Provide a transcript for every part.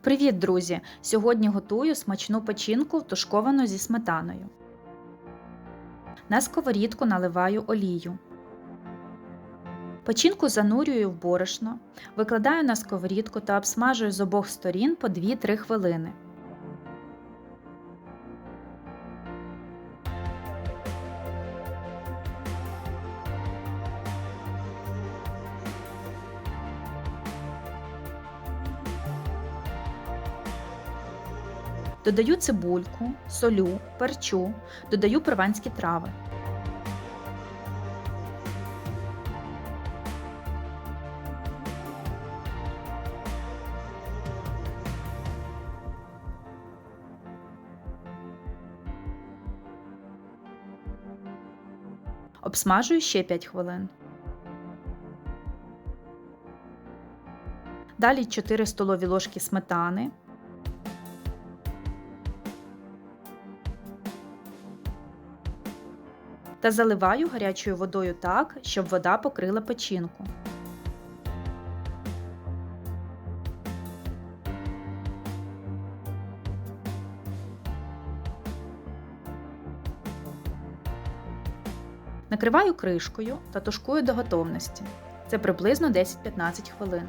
Привіт, друзі! Сьогодні готую смачну печінку, тушковану зі сметаною. На сковорідку наливаю олію. Печінку занурюю в борошно, викладаю на сковорідку та обсмажую з обох сторін по 2-3 хвилини. Додаю цибульку, солю, перчу, додаю прованські трави. Обсмажую ще 5 хвилин. Далі 4 столові ложки сметани, та заливаю гарячою водою так, щоб вода покрила печінку. Накриваю кришкою та тушкую до готовності. Це приблизно 10-15 хвилин.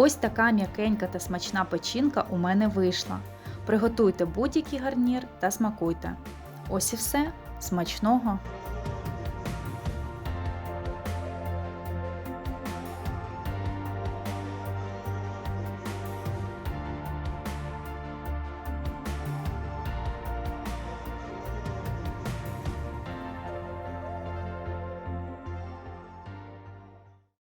Ось така м'якенька та смачна печінка у мене вийшла. Приготуйте будь-який гарнір та смакуйте. Ось і все. Смачного!